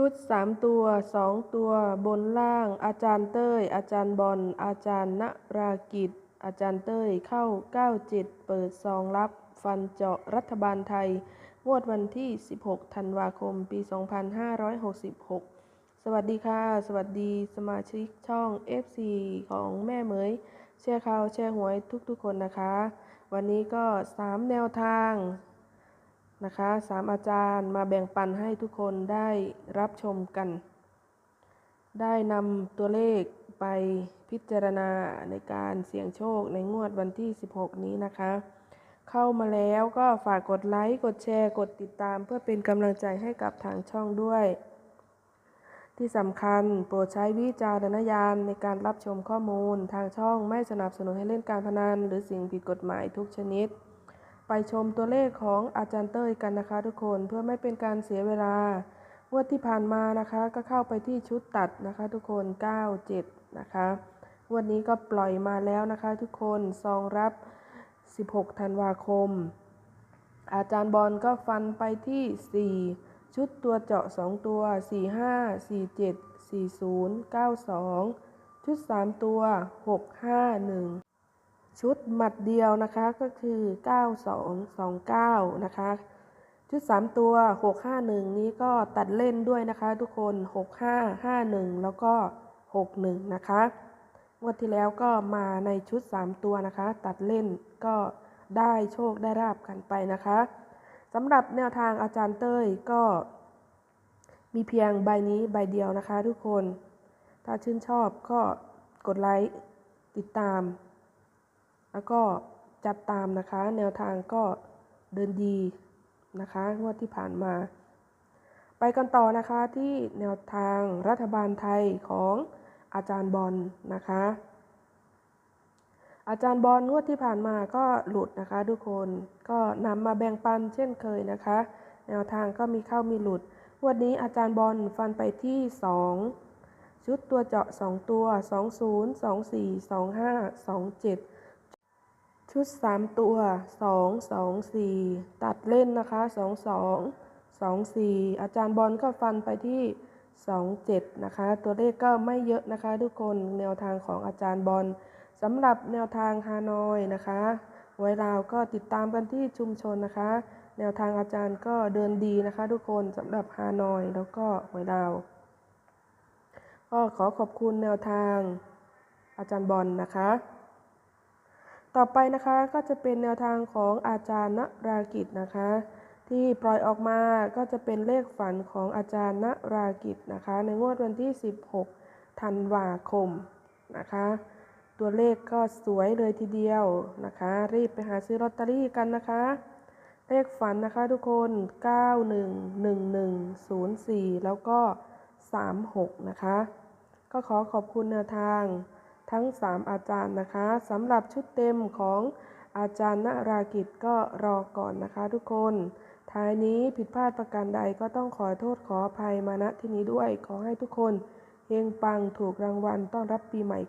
ชุด 3 ตัว 2 ตัวบนล่าง อาจารย์เต้ย อาจารย์บอล อาจารย์ณรากิจ อาจารย์เต้ยเข้า 97 เปิดซองรับ ฟันเจาะรัฐบาลไทย งวดวันที่ 16 ธันวาคม ปี 2566 สวัสดีค่ะ สวัสดีสมาชิกช่อง FC ของแม่เหมยแชร์ข่าวแชร์หวยทุกๆคนนะคะ วันนี้ก็ 3 แนวทาง นะคะสามอาจารย์มาแบ่งปันให้ทุกคนได้รับชมกัน ได้นำตัวเลขไปพิจารณาในการเสี่ยงโชคในงวดวันที่ 16 นี้นะคะ เข้ามาแล้วก็ฝากกดไลค์ กดแชร์ กดติดตาม เพื่อเป็นกำลังใจให้กับทางช่องด้วย ที่สำคัญโปรดใช้วิจารณญาณในการรับชมข้อมูล ทางช่องไม่สนับสนุนให้เล่นการพนันหรือสิ่งผิดกฎหมายทุกชนิด ไปชมตัวเลขของอาจารย์เต้ยกันนะคะทุกคนเพื่อไม่เป็นการเสียเวลางวดที่ผ่านมานะคะก็เข้าไปที่ชุดตัดนะคะ ทุกคน 97 นะคะวันนี้ก็ปล่อยมาแล้วนะคะทุกคนซองรับ 16 ธันวาคม อาจารย์บอลก็ฟันไปที่ 4 ชุดตัวเจาะ 2 ตัว 45 47 40 92 ชุด 3 ตัว 651 ชุดหมัดเดียวนะคะก็คือ 9229 นะคะ ชุด 3 ตัว 651 นี้ก็ตัดเล่นด้วยนะคะทุกคน 6551 แล้วก็ 61 นะคะงวดที่แล้วก็มาในชุด 3 ตัวนะคะ ตัดเล่นก็ได้โชคได้ราบกันไปนะคะสำหรับแนวทางอาจารย์เต้ยก็ มีเพียงใบนี้ใบเดียวนะคะทุกคน ถ้าชื่นชอบก็กดไลค์ติดตาม แล้วก็จัดตามนะคะ แนวทางก็เดินดีนะคะงวดที่ผ่านมา ไปกันต่อนะคะที่แนวทางรัฐบาลไทยของอาจารย์บอลนะคะ อาจารย์บอลงวดที่ผ่านมาก็หลุดนะคะทุกคนก็นำมาแบ่งปันเช่นเคยนะคะ แนวทางก็มีเข้ามีหลุดงวันนี้อาจารย์บอลฟันไปที่ 2 ชุดตัวเจาะ 2 ตัว 20 24 25 27 ชุด 3 ตัว 2 2 4 ตัดเล่นนะคะ 2 2 2 4 อาจารย์บอลก็ฟันไปที่ 2 7 นะคะ ตัวเลขก็ไม่เยอะนะคะทุกคนแนวทางของอาจารย์บอลสำหรับแนวทางฮานอยนะคะ ไว้ลาวก็ติดตามกันที่ชุมชนนะคะ แนวทางอาจารย์ก็เดินดีนะคะ ทุกคนสำหรับฮานอยแล้วก็ไว้ลาวก็ขอขอบคุณแนวทางอาจารย์บอลนะคะ ต่อไปนะคะก็จะเป็นแนวทางของอาจารย์ณรากิจนะคะ ที่ปล่อยออกมาก็จะเป็นเลขฝันของอาจารย์ณรากิจนะคะ ในงวดวันที่ 16 ธันวาคมนะคะ ตัวเลขก็สวยเลยทีเดียวนะคะ รีบไปหาซื้อลอตเตอรี่กันนะคะ เลขฝันนะคะทุกคน 911104 แล้วก็ 36 นะคะ ก็ขอขอบคุณแนวทาง ทั้ง 3 อาจารย์นะคะสำหรับชุดเต็มของอาจารย์นรากิจก็รอก่อนนะคะทุกคน ท้ายนี้ผิดพลาดประการใดก็ต้องขอโทษขออภัยมาณที่นี้ด้วย ขอให้ทุกคนเฮงปังถูกรางวัลต้อนรับปีใหม่